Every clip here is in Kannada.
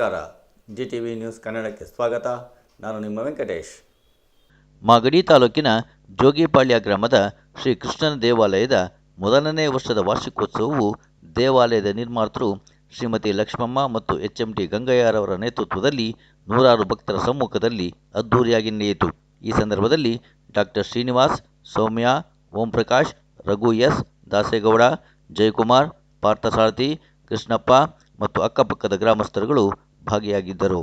ನಮಸ್ಕಾರ. ಜಿ ಟಿ ವಿ ನ್ಯೂಸ್ ಕನ್ನಡಕ್ಕೆ ಸ್ವಾಗತ. ನಾನು ನಿಮ್ಮ ವೆಂಕಟೇಶ್. ಮಾಗಡಿ ತಾಲೂಕಿನ ಜೋಗಿಪಾಳ್ಯ ಗ್ರಾಮದ ಶ್ರೀ ಕೃಷ್ಣನ ದೇವಾಲಯದ ಮೊದಲನೇ ವರ್ಷದ ವಾರ್ಷಿಕೋತ್ಸವವು ದೇವಾಲಯದ ನಿರ್ಮಾತೃ ಶ್ರೀಮತಿ ಲಕ್ಷ್ಮಮ್ಮ ಮತ್ತು ಎಚ್ ಎಂ ಟಿ ಗಂಗಯ್ಯರವರ ನೇತೃತ್ವದಲ್ಲಿ ನೂರಾರು ಭಕ್ತರ ಸಮ್ಮುಖದಲ್ಲಿ ಅದ್ಧೂರಿಯಾಗಿ ನಡೆಯಿತು. ಈ ಸಂದರ್ಭದಲ್ಲಿ ಡಾಕ್ಟರ್ ಶ್ರೀನಿವಾಸ್, ಸೌಮ್ಯ ಓಂ ಪ್ರಕಾಶ್ ರಘು ಎಸ್, ದಾಸೇಗೌಡ, ಜಯಕುಮಾರ್, ಪಾರ್ಥಸಾರಥಿ, ಕೃಷ್ಣಪ್ಪ ಮತ್ತು ಅಕ್ಕಪಕ್ಕದ ಗ್ರಾಮಸ್ಥರುಗಳು ಭಾಗಿಯಾಗಿದ್ದರು.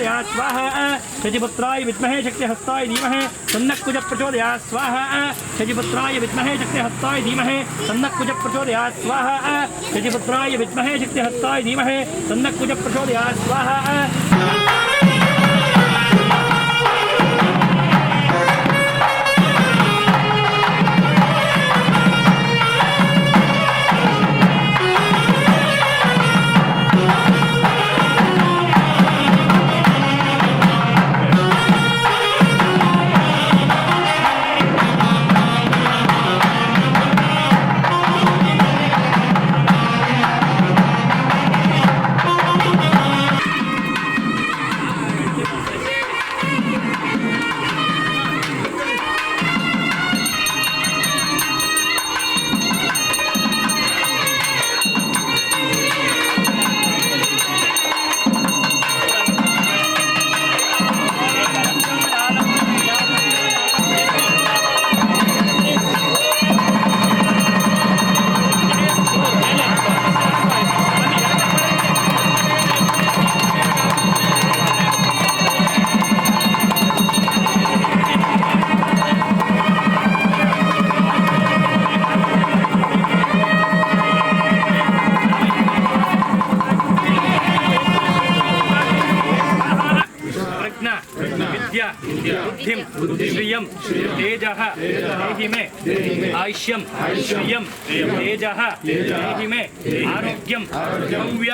प्रचोदया स्वाहा शचिपुत्राय विद्महे शक्तिहस्ताय धीमहे। सन्नक कुज प्रचोदया स्वाहा शचिपुत्राय विद्महे शक्तिहस्ताय धीमहे। सन्नक कुज प्रचोदया स्वाहा शचिपुत्राय विद्महे शक्तिहस्ताय धीमहे। सन्नक कुज प्रचोदया स्वाहा विद्या बुद्धिं श्रियं तेजः देहि मे आयुष्यं, श्रियं, तेजः देहि मे आरोग्यं भव्य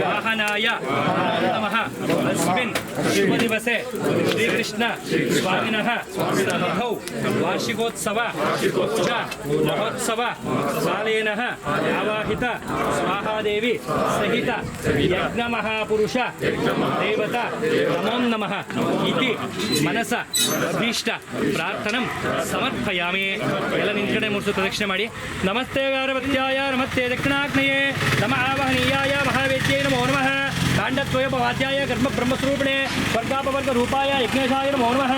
वाहनाय, नमः। अस्मिन् शुभदिवसे श्रीकृष्ण स्वामिनः सन्निधौ वार्षिकोत्सव पूजा महोत्सव कालेनः आवाहित, स्वाहादेवी, सहित यज्ञमहापुरुष देवता, नमो नमः। ಇತಿ ಮನಸ ಅಭೀಷ್ಟ ಪ್ರಾರ್ಥನ ಸಮರ್ಪಯಾಮಿ ಎಲ್ಲ ನಿಂತ್ಕಡೆ ಮೂರ್ಸು ಪ್ರದಕ್ಷಿಣೆ ಮಾಡಿ. ನಮಸ್ತೆ ಗಾರವತ್ಯಾಯ ನಮಸ್ತೆ ದಕ್ಷಿಣಾಗ್ನಯೇ, ನಮ ಆವಹನೀಯಾಯ ಮಹಾವೇದ್ಯ ನಮೋ ನಮಃ. ಕರ್ಮ ಬ್ರಹ್ಮಸ್ವರೂಪಣೆ ವರ್ಗಾಪವರ್ಗ ರೂಪಾಯ ಯಜ್ಞೇಶಾಯ ನಮೋ ನಮಃ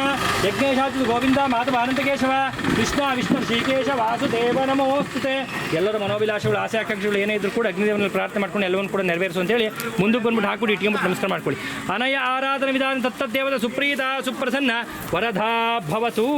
ಯಜ್ಞೇಶಾಚ ಗೋವಿಂದ ಮಾಧವ ಅನಂತಕೇಶವ ಕೃಷ್ಣ ವಿಷ್ಣು ಶ್ರೀಕೇಶ ವಾಸುದೇವ ನಮೋಸ್ತುತೆ ಎಲ್ಲರ ಮನೋಭಿಲಾಷಗಳು ಆಸೆ ಆಕಾಂಕ್ಷೆಗಳು ಏನೇ ಇದ್ರು ಕೂಡ ಅಗ್ನಿದೇವನಲ್ಲಿ ಪ್ರಾರ್ಥನೆ ಮಾಡ್ಕೊಂಡು ಎಲ್ಲವನ್ನು ಕೂಡ ನೆರವೇರಿಸು ಅಂತೇಳಿ ಮುಂದಕ್ಕೆ ಬಂದ್ಬಿಟ್ಟು ಹಾಕ್ಬಿಟ್ಟು ಇಟ್ಕೊಂಬಿಟ್ಟು ನಮಸ್ಕಾರ ಮಾಡ್ಕೊಳ್ಳಿ. ಅನಯ ಆರಾಧನ ವಿಧಾನ ತತ್ತದ್ದೇವದ ಸುಪ್ರೀತ, ಸುಪ್ರಸನ್ನ ವರದಾ ಭವತು.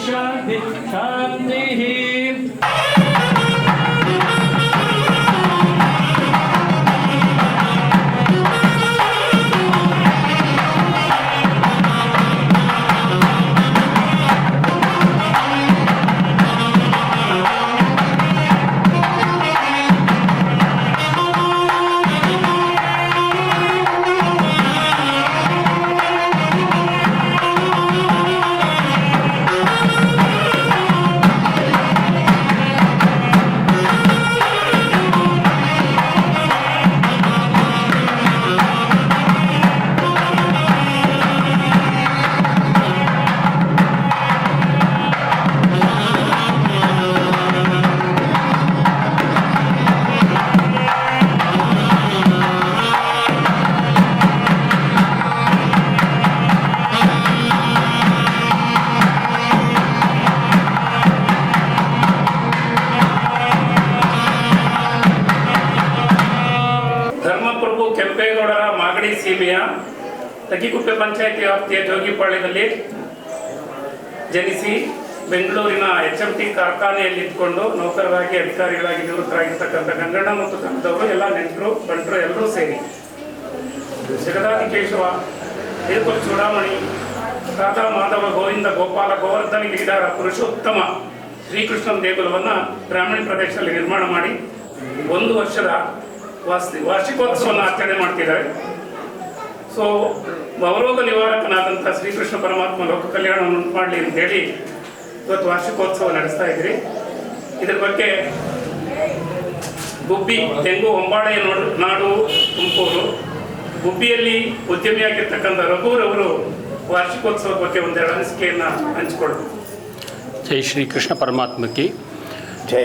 शान्ति शान्ति ಸೀಮೆಯ ತಗಿಕುಪ್ಪೆ ಪಂಚಾಯಿತಿ ವ್ಯಾಪ್ತಿಯ ಜೋಗಿಪಾಳ್ಯದಲ್ಲಿ ಜನಿಸಿ ಬೆಂಗಳೂರಿನ ಎಚ್ ಎಂ ಟಿ ಕಾರ್ಖಾನೆಯಲ್ಲಿ ಇದ್ಕೊಂಡು ನೌಕರರಾಗಿ ಅಧಿಕಾರಿಗಳಾಗಿ ನಿವೃತ್ತರಾಗಿರ್ತಕ್ಕಂಥ ಗಂಗಣ್ಣ ಮತ್ತು ತಂಡದವರು ಎಲ್ಲ ನೆಂಟರು, ಬಂಟರು ಎಲ್ಲರೂ ಸೇರಿ ಜಗದಾದಿ ಕೇಶವ ತಿರುಪತಿ ಚೂಡಾಮಣಿ, ರಾಧಾ ಮಾಧವ ಗೋವಿಂದ ಗೋಪಾಲ ಗೋವರ್ಧನ ಗಿರಿಧಾರ ಪುರುಷೋತ್ತಮ ಶ್ರೀಕೃಷ್ಣನ ದೇಗುಲವನ್ನು ಗ್ರಾಮೀಣ ಪ್ರದೇಶದಲ್ಲಿ ನಿರ್ಮಾಣ ಮಾಡಿ ಒಂದು ವರ್ಷದ ವಾರ್ಷಿಕೋತ್ಸವವನ್ನು ಆಚರಣೆ ಮಾಡ್ತಿದ್ದಾರೆ. ಸೊ ಅವರೋಗ ನಿವಾರಕನಾದಂಥ ಶ್ರೀಕೃಷ್ಣ ಪರಮಾತ್ಮ ಲೋಕ ಕಲ್ಯಾಣವನ್ನು ಉಂಟು ಮಾಡಲಿ ಅಂತೇಳಿ ಇವತ್ತು ವಾರ್ಷಿಕೋತ್ಸವ ನಡೆಸ್ತಾ ಇದ್ರಿ ಇದ್ರ ಬಗ್ಗೆ ಗುಬ್ಬಿ ತೆಂಗು ಹೊಂಬಾಳೆ ನೋಡು ನಾಡು ತುಮಕೂರು. ಗುಬ್ಬಿಯಲ್ಲಿ ಉದ್ಯಮಿಯಾಗಿರ್ತಕ್ಕಂಥ ರಘುರವರು ವಾರ್ಷಿಕೋತ್ಸವದ ಬಗ್ಗೆ ಒಂದೆರಡು ಅನಿಸಿಕೆಯನ್ನು ಹಂಚಿಕೊಳ್ಳೋದು ಜೈ ಶ್ರೀ ಕೃಷ್ಣ ಪರಮಾತ್ಮಕ್ಕೆ. ಜೈ.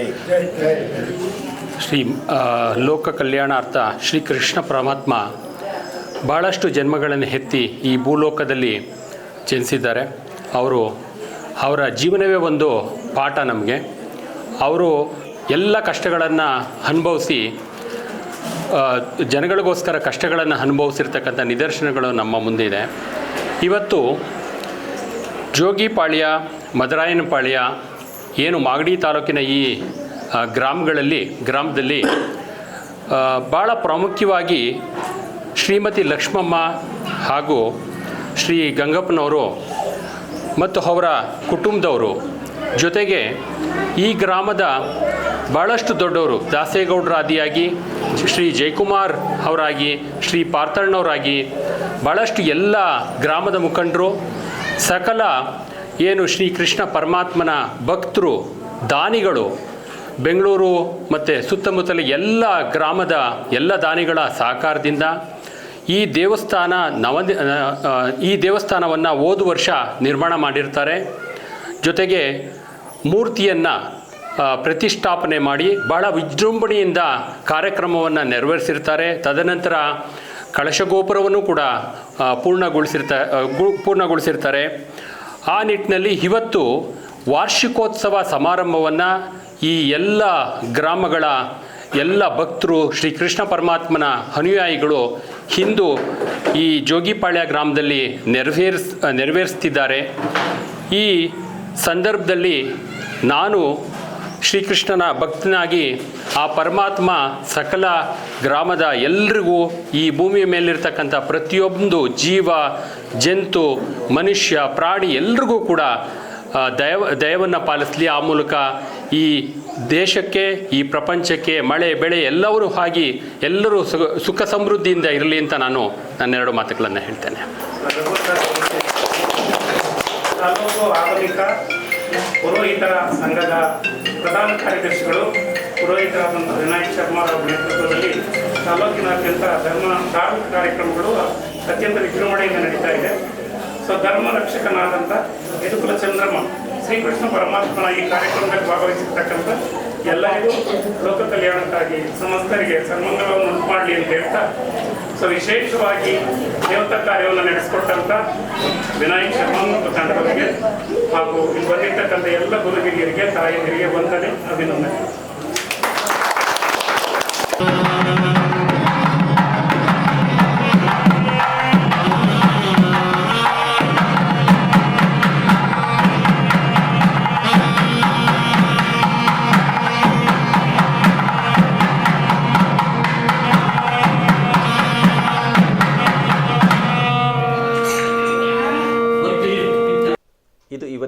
ಶ್ರೀ ಲೋಕ ಕಲ್ಯಾಣಾರ್ಥ ಶ್ರೀ ಕೃಷ್ಣ ಪರಮಾತ್ಮ ಭಾಳಷ್ಟು ಜನ್ಮಗಳನ್ನು ಎತ್ತಿ ಈ ಭೂಲೋಕದಲ್ಲಿ ಜನಿಸಿದ್ದಾರೆ. ಅವರು ಅವರ ಜೀವನವೇ ಒಂದು ಪಾಠ ನಮಗೆ. ಅವರು ಎಲ್ಲ ಕಷ್ಟಗಳನ್ನು ಅನುಭವಿಸಿ ಜನಗಳಿಗೋಸ್ಕರ ಕಷ್ಟಗಳನ್ನು ಅನುಭವಿಸಿರ್ತಕ್ಕಂಥ ನಿದರ್ಶನಗಳು ನಮ್ಮ ಮುಂದಿದೆ. ಇವತ್ತು ಜೋಗಿಪಾಳ್ಯ ಮದರಾಯನಪಾಳ್ಯ ಏನು ಮಾಗಡಿ ತಾಲೂಕಿನ ಈ ಗ್ರಾಮಗಳಲ್ಲಿ, ಗ್ರಾಮದಲ್ಲಿ ಭಾಳ ಪ್ರಾಮುಖ್ಯವಾಗಿ ಶ್ರೀಮತಿ ಲಕ್ಷ್ಮಮ್ಮ ಹಾಗೂ ಶ್ರೀ ಗಂಗಪ್ಪನವರು ಮತ್ತು ಅವರ ಕುಟುಂಬದವರು ಜೊತೆಗೆ ಈ ಗ್ರಾಮದ ಭಾಳಷ್ಟು ದೊಡ್ಡವರು ದಾಸೇಗೌಡರಾದಿಯಾಗಿ ಶ್ರೀ ಜಯಕುಮಾರ್ ಅವರಾಗಿ, ಶ್ರೀ ಪಾರ್ಥಣ್ಣವರಾಗಿ ಭಾಳಷ್ಟು ಎಲ್ಲ ಗ್ರಾಮದ ಮುಖಂಡರು, ಸಕಲ ಏನು ಶ್ರೀ ಕೃಷ್ಣ ಪರಮಾತ್ಮನ ಭಕ್ತರು, ದಾನಿಗಳು, ಬೆಂಗಳೂರು ಮತ್ತು ಸುತ್ತಮುತ್ತಲ ಎಲ್ಲ ಗ್ರಾಮದ ಎಲ್ಲ ದಾನಿಗಳ ಸಹಕಾರದಿಂದ ಈ ದೇವಸ್ಥಾನ ನವ ಈ ದೇವಸ್ಥಾನವನ್ನು ಹೋದ ವರ್ಷ ನಿರ್ಮಾಣ ಮಾಡಿರ್ತಾರೆ. ಜೊತೆಗೆ ಮೂರ್ತಿಯನ್ನು ಪ್ರತಿಷ್ಠಾಪನೆ ಮಾಡಿ ಬಹಳ ವಿಜೃಂಭಣೆಯಿಂದ ಕಾರ್ಯಕ್ರಮವನ್ನು ನೆರವೇರಿಸಿರ್ತಾರೆ. ತದನಂತರ ಕಳಶಗೋಪುರವನ್ನು ಕೂಡ ಪೂರ್ಣಗೊಳಿಸಿರ್ತ ಪೂರ್ಣಗೊಳಿಸಿರ್ತಾ ಪೂರ್ಣಗೊಳಿಸಿರ್ತಾರೆ. ಆ ನಿಟ್ಟಿನಲ್ಲಿ ಇವತ್ತು ವಾರ್ಷಿಕೋತ್ಸವ ಸಮಾರಂಭವನ್ನು ಈ ಎಲ್ಲ ಗ್ರಾಮಗಳ ಎಲ್ಲ ಭಕ್ತರು ಶ್ರೀ ಕೃಷ್ಣ ಪರಮಾತ್ಮನ ಅನುಯಾಯಿಗಳು ಹಿಂದು ಈ ಜೋಗಿಪಾಳ್ಯ ಗ್ರಾಮದಲ್ಲಿ ನೆರವೇರಿಸ್, ನೆರವೇರಿಸ್ತಿದ್ದಾರೆ. ಈ ಸಂದರ್ಭದಲ್ಲಿ ನಾನು ಶ್ರೀಕೃಷ್ಣನ ಭಕ್ತನಾಗಿ ಆ ಪರಮಾತ್ಮ ಸಕಲ ಗ್ರಾಮದ ಎಲ್ರಿಗೂ ಈ ಭೂಮಿಯ ಮೇಲಿರ್ತಕ್ಕಂಥ ಪ್ರತಿಯೊಂದು ಜೀವ, ಜಂತು, ಮನುಷ್ಯ, ಪ್ರಾಣಿ ಎಲ್ರಿಗೂ ಕೂಡ ದಯ ದಯವ, ದಯವನ್ನು ಪಾಲಿಸಲಿ ಆ ಮೂಲಕ ಈ ದೇಶಕ್ಕೆ, ಈ ಪ್ರಪಂಚಕ್ಕೆ ಮಳೆ, ಬೆಳೆ ಎಲ್ಲವರೂ ಆಗಿ ಎಲ್ಲರೂ ಸುಖ ಸಮೃದ್ಧಿಯಿಂದ ಇರಲಿ ಅಂತ ನಾನು ನನ್ನೆರಡು ಮಾತುಗಳನ್ನು ಹೇಳ್ತೇನೆ. ಪುರೋಹಿತರ ಸಂಘದ ಪ್ರಧಾನ ಕಾರ್ಯದರ್ಶಿಗಳು ಪುರೋಹಿತರಾದಂಥ ವಿನಾಯಕ್ ಶರ್ಮಾ ಅವರ ನೇತೃತ್ವದಲ್ಲಿ ತಾಲೂಕಿನಾದ್ಯಂತ ಧರ್ಮ ಧಾರ್ಮಿಕ ಕಾರ್ಯಕ್ರಮಗಳು ಅತ್ಯಂತ ವಿಜೃಂಭಣೆಯಿಂದ ನಡೀತಾ ಇದೆ. ಸೊ ಧರ್ಮ ರಕ್ಷಕನಾದಂಥ ಯದುಕುಲ ಚಂದ್ರಮ್ಮ ಶ್ರೀಕೃಷ್ಣ ಪರಮಾತ್ಮನ ಈ ಕಾರ್ಯಕ್ರಮದಲ್ಲಿ ಭಾಗವಹಿಸಿರ್ತಕ್ಕಂಥ ಎಲ್ಲರಿಗೂ ಲೋಕ ಕಲ್ಯಾಣಕ್ಕಾಗಿ ಸಮಸ್ತರಿಗೆ ಸನ್ಮಂಗಲವನ್ನು ಉಂಟು ಮಾಡಲಿ ಅಂತ ಹೇಳ್ತಾ, ಸೊ ವಿಶೇಷವಾಗಿ ದೇವತಾ ಕಾರ್ಯವನ್ನು ನಡೆಸಿಕೊಟ್ಟಂತ ವಿನಾಯಕ್ ಶರ್ಮಾ ಮತ್ತು ಹಾಗೂ ಇಲ್ಲಿ ಬಂದಿರ್ತಕ್ಕಂಥ ಎಲ್ಲ ಗುರುಗಿರಿಯರಿಗೆ ತಾಯಿಯರಿಗೆ ವಂದನೆ, ಅಭಿನಂದನೆ.